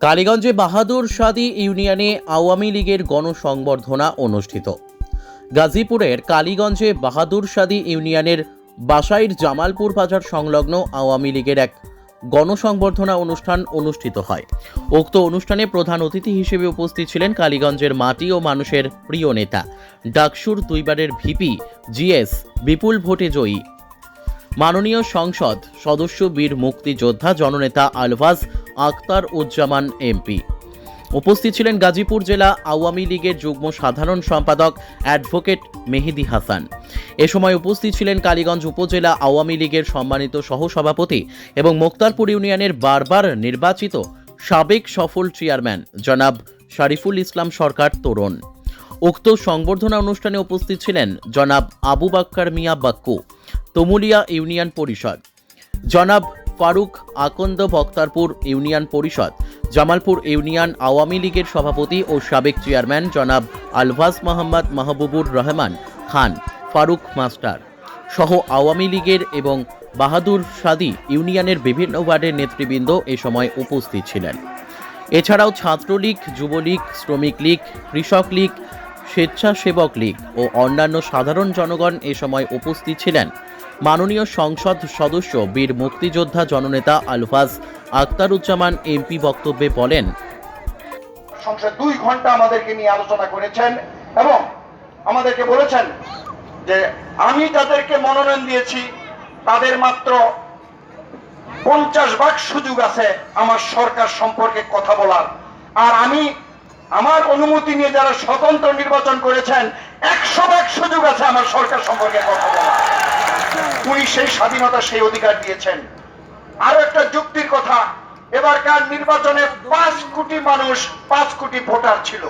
কালীগঞ্জে বাহাদুর শাদী ইউনিয়নে আওয়ামী লীগের গণসংবর্ধনা অনুষ্ঠিত। গাজীপুরের কালীগঞ্জে বাহাদুর শাদী ইউনিয়নের বাসাইর জামালপুর বাজার সংলগ্ন আওয়ামী লীগের এক গণসংবর্ধনা অনুষ্ঠান অনুষ্ঠিত হয়। উক্ত অনুষ্ঠানে প্রধান অতিথি হিসেবে উপস্থিত ছিলেন কালীগঞ্জের মাটি ও মানুষের প্রিয় নেতা, ডাকসুর দুইবারের ভিপি, জিএস, বিপুল ভোটে জয়ী মাননীয় সংসদ সদস্য বীর মুক্তিযোদ্ধা জননেতা আলভাজ আক্তার উজ্জামান এমপি। উপস্থিত ছিলেন গাজীপুর জেলা আওয়ামী লীগের যুগ্ম সাধারণ সম্পাদক অ্যাডভোকেট মেহেদি হাসান। এ সময় উপস্থিত ছিলেন কালীগঞ্জ উপজেলা আওয়ামী লীগের সম্মানিত সহসভাপতি এবং মোক্তারপুর ইউনিয়নের বারবার নির্বাচিত সাবেক সফল চেয়ারম্যান জনাব শারিফুল ইসলাম সরকার তরুণ। উক্ত সংবর্ধনা অনুষ্ঠানে উপস্থিত ছিলেন জনাব আবু বাক্কার মিয়া বাক্কু তুমুলিয়া ইউনিয়ন পরিষদ। জনাব ফারুক আকন্দ বক্তারপুর ইউনিয়ন পরিষদ। জামালপুর ইউনিয়ন আওয়ামী লীগের সভাপতি ও সাবেক চেয়ারম্যান জনাব আলভাজ মোহাম্মদ মাহবুবুর রহমান খান, ফারুক মাস্টার সহ আওয়ামী লীগের এবং বাহাদুর সাদি ইউনিয়নের বিভিন্ন ওয়ার্ডের নেতৃবৃন্দ এ সময় উপস্থিত ছিলেন। এছাড়াও ছাত্রলীগ, যুবলীগ, শ্রমিক লীগ, কৃষক লীগ, স্বেচ্ছাসেবক লীগ ও অন্যান্য সাধারণ জনগণ এ সময় উপস্থিত ছিলেন। মাননীয় সংসদ সদস্য, বীর মুক্তিযোদ্ধা জননেতা আলফাজ আক্তারুজ্জামান এমপি বক্তব্যে বলেন, সংসদ দুই ঘণ্টা আমাদেরকে নিয়ে আলোচনা করেছেন এবং আমাদেরকে বলেছেন যে আমি যাদেরকে মনোনয়ন দিয়েছি, তাদের মাত্র পঞ্চাশ ভাগ সুযোগ আছে আমার সরকার সম্পর্কে কথা বলার। আর আমি আমার অনুমতি নিয়ে যারা স্বতন্ত্র নির্বাচন করেছেন, একশো ভাগ সুযোগ আছে আমার সরকার সম্পর্কে কথা বলার। উনি সেই স্বাধীনতা সেই অধিকার দিয়েছেন। আরও একটা যুক্তির কথা, এবারকার নির্বাচনে পাঁচ কোটি মানুষ, পাঁচ কোটি ভোটার ছিল।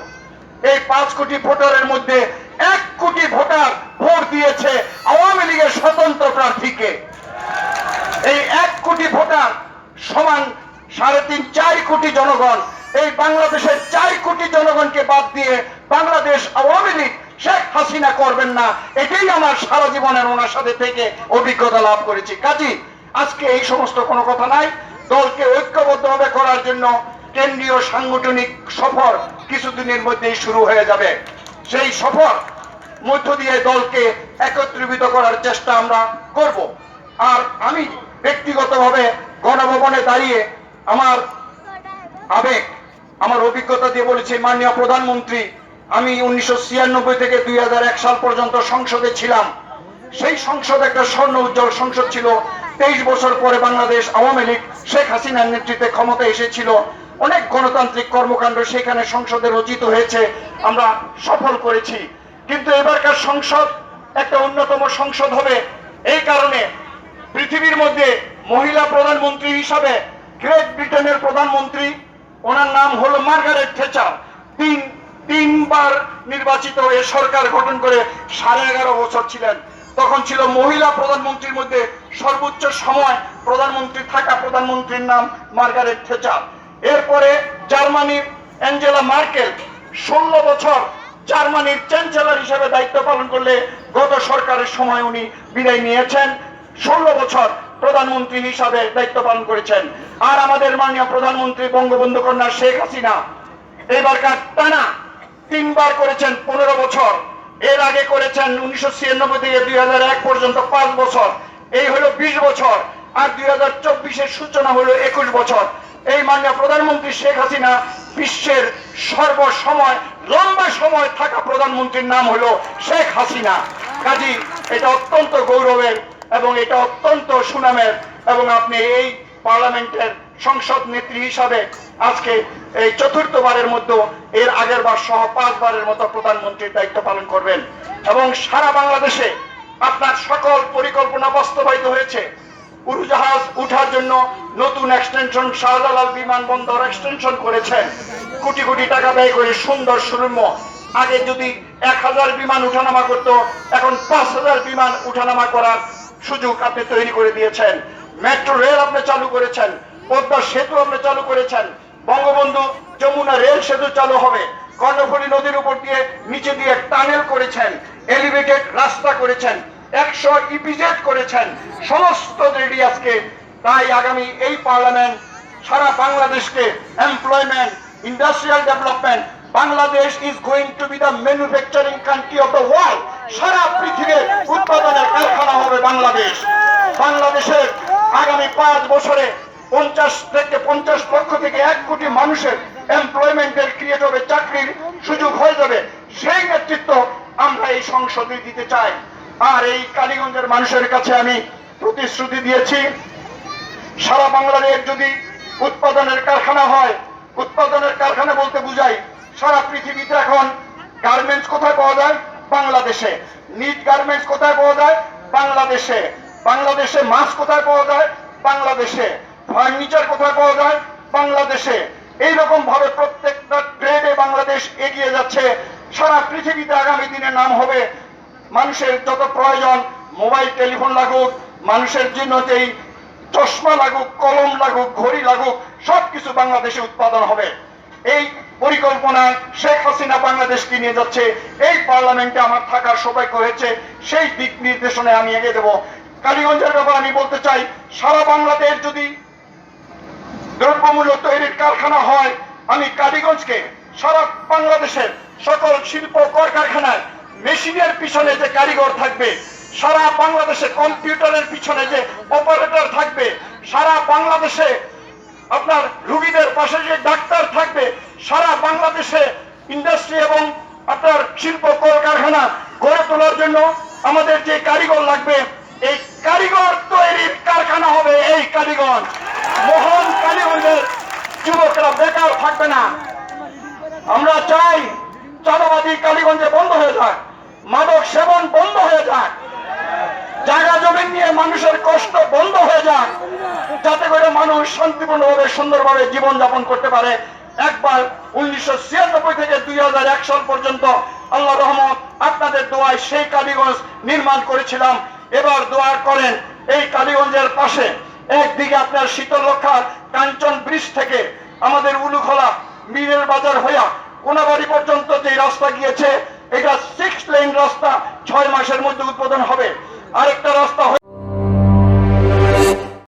এই পাঁচ কোটি ভোটারের মধ্যে এক কোটি ভোটার ভোট দিয়েছে আওয়ামী লীগের স্বতন্ত্র প্রার্থীকে। এই এক কোটি ভোটার সমান সাড়ে তিন, চার কোটি জনগণ এই বাংলাদেশের চার কোটি জনগণকে বাদ দিয়ে বাংলাদেশ আওয়ামী লীগ শেখ হাসিনা করবেন না, এটাই আমার সারা জীবনের ওনার সাথে থেকে অভিজ্ঞতা লাভ করেছি। কাজী, আজকে এই সমস্ত কোনো কথা নাই। দলকে ঐক্যবদ্ধভাবে করার জন্য কেন্দ্রীয় সাংগঠনিক সফর কিছুদিনের মধ্যেই শুরু হয়ে যাবে। সেই সফর মধ্য দিয়ে দলকে একত্রিত করার চেষ্টা আমরা করব। আর আমি ব্যক্তিগতভাবে গণভবনে দাঁড়িয়ে আমার আবেগ, আমার অভিজ্ঞতা দিয়ে বলেছি, মাননীয় প্রধানমন্ত্রী আমি উনিশশো ছিয়ানব্বই থেকে দুই হাজার এক সাল পর্যন্ত সংসদে ছিলাম। সেই সংসদ একটা স্বর্ণ উজ্জ্বল সংসদ ছিল। তেইশ বছর পরে বাংলাদেশ আওয়ামী লীগ শেখ হাসিনার নেতৃত্বে ক্ষমতা এসেছিল। অনেক গণতান্ত্রিক কর্মকাণ্ড সেখানে সংসদে রচিত হয়েছে। আমরা সফল করেছি। কিন্তু এবারকার সংসদ একটা অন্যতম সংসদ হবে। এই কারণে পৃথিবীর মধ্যে মহিলা প্রধানমন্ত্রী হিসাবে গ্রেট ব্রিটেনের প্রধানমন্ত্রী, ওনার নাম হলো মার্গারেট থেচার তিন তিনবার নির্বাচিত হয়ে সরকার গঠন করে সাড়ে এগারো বছর ছিলেন। তখন ছিল মহিলা প্রধানমন্ত্রীর মধ্যে সর্বোচ্চ সময় প্রধানমন্ত্রী থাকা প্রধানমন্ত্রীর নাম মার্গারেট থেচার। এরপরে জার্মানির অ্যাঞ্জেলা মার্কেল ষোলো বছর জার্মানির চ্যান্সেলর হিসেবে দায়িত্ব পালন করলে গত সরকারের সময় উনি বিদায় নিয়েছেন। ষোলো বছর প্রধানমন্ত্রী হিসাবে দায়িত্ব পালন করেছেন। আর আমাদের মাননীয় প্রধানমন্ত্রী বঙ্গবন্ধু কন্যা শেখ হাসিনা, এবারকার টানা তিনবার করেছেন পনেরো বছর। এর আগে করেছেন উনিশশো ছিয়ানব্বই থেকে দু হাজার এক পর্যন্ত পাঁচ বছর। এই হলো বিশ বছর। আর দুই হাজার চব্বিশের সূচনা হলো একুশ বছর। এই মাননীয় প্রধানমন্ত্রী শেখ হাসিনা বিশ্বের সর্বসময়, লম্বা সময় থাকা প্রধানমন্ত্রীর নাম হলো শেখ হাসিনা। কাজী, এটা অত্যন্ত গৌরবের এবং এটা অত্যন্ত সুনামের এবং আপনি এই পার্লামেন্টের সংসদ নেত্রী হিসাবে আজকে এই চতুর্থবারের মধ্যে, এর আগের বার সহ পাঁচবারের মতো প্রধানমন্ত্রীর দায়িত্ব পালন করবেন। এবং সারা বাংলাদেশে আপনার সকল পরিকল্পনা বাস্তবায়িত হয়েছে। উড়োজাহাজ উঠার জন্য নতুন এক্সটেনশন শাহজালাল বিমানবন্দর এক্সটেনশন করেছেন। কোটি কোটি টাকা ব্যয় করে সুন্দর সুরম্য আগে যদি এক হাজার বিমান উঠানামা করত, এখন পাঁচ হাজার বিমান উঠানামা করার সুযোগ আপনি তৈরি করে দিয়েছেন। মেট্রো রেল আপনি চালু করেছেন। পদ্মা সেতু আপনি চালু করেছেন। বঙ্গবন্ধু যমুনা রেল সেতু চালু হবে। কর্ণফুলী নদীর উপর দিয়ে নিচে দিয়ে টানেল করেছেন। এলিভেটেড রাস্তা করেছেন। একশো ইপিজেড করেছেন। সমস্ত রেডি আজকে তাই আগামী এই পার্লামেন্ট, সারা বাংলাদেশকে employment industrial development Bangladesh is going to be the manufacturing country of the world সারা পৃথিবীর উৎপাদনের কারখানা হবে বাংলাদেশ। বাংলাদেশের আগামী পাঁচ বছরে পঞ্চাশ থেকে পঞ্চাশ লক্ষ থেকে এক কোটি মানুষের এমপ্লয়মেন্টের ক্রিয়েট হবে, চাকরির সুযোগ হয়ে যাবে। সেই নেতৃত্ব আমরা এই সংসদে দিতে চাই। আর এই কালীগঞ্জের মানুষের কাছে আমি প্রতিশ্রুতি দিয়েছি, সারা বাংলাদেশ যদি উৎপাদনের কারখানা হয়, উৎপাদনের কারখানা বলতে বুঝাই, সারা পৃথিবীতে এখন গার্মেন্টস কোথায় পাওয়া যায়? বাংলাদেশে। নিট গার্মেন্টস কোথায় পাওয়া যায়? বাংলাদেশে। বাংলাদেশে মাছ কোথায় পাওয়া যায়? বাংলাদেশে। ফার্নিচার কোথায় পাওয়া যায়? বাংলাদেশে। এইরকম ভাবে প্রত্যেকটা ট্রেডে বাংলাদেশ এগিয়ে যাচ্ছে। সারা পৃথিবীতে আগামী দিনে নাম হবে মানুষের যত প্রয়োজন, মোবাইল, টেলিফোন লাগুক, মানুষের জন্য যেই চশমা লাগুক, কলম লাগুক, ঘড়ি লাগুক, সবকিছু বাংলাদেশে উৎপাদন হবে। এই পরিকল্পনায় শেখ হাসিনা বাংলাদেশকে নিয়ে যাচ্ছে, এই পার্লামেন্টে আমার থাকার সবাই করেছে সেই দিক নির্দেশনে আমি এগিয়ে দেবো। কালীগঞ্জের ব্যাপারে আমি বলতে চাই, সারা বাংলাদেশ যদি দ্রব্যমূল্য তৈরির কারখানা হয়। আমি কালীগঞ্জকে সারা বাংলাদেশের সকল শিল্প কলকারখানায় মেশিনের পিছনে যে কারিগর থাকবে, সারা বাংলাদেশে কম্পিউটারের পিছনে যে অপারেটর থাকবে, সারা বাংলাদেশে আপনার রুগীদের পাশে যে ডাক্তার থাকবে, সারা বাংলাদেশে ইন্ডাস্ট্রি এবং আপনার শিল্প কলকারখানা গড়ে তোলার জন্য আমাদের যে কারিগর লাগবে, এই কারিগর তৈরির কারখানা হবে এই কালীগঞ্জ মহান কালীগঞ্জের যুবকরা বেকার থাকবে না। আমরা চাই চাঁদাবাদী কালীগঞ্জে বন্ধ হয়ে যাক, মাদক সেবন বন্ধ হয়ে যাক, জায়গা জমি নিয়ে মানুষের কষ্ট বন্ধ হয়ে যাক, যাতে করে মানুষ শান্তিপূর্ণভাবে, সুন্দরভাবে জীবন যাপন করতে পারে। একবার উনিশশো ছিয়ানব্বই থেকে দুই হাজার এক সাল পর্যন্ত আল্লাহ রহমত আপনাদের দোয়ায় সেই কালীগঞ্জ নির্মাণ করেছিলাম। এবার দোয়া করেন, এই কালীগঞ্জের পাশে একদিকে আপনার শীতলক্ষার কাঞ্চন ব্রিজ থেকে আমাদের উলুখোলা মিরের বাজার হইয়া কোনাবাড়ি পর্যন্ত যে রাস্তা গিয়েছে, এটা সিক্স লেন রাস্তা ছয় মাসের মধ্যে উদ্বোধন হবে। আরেকটা রাস্তা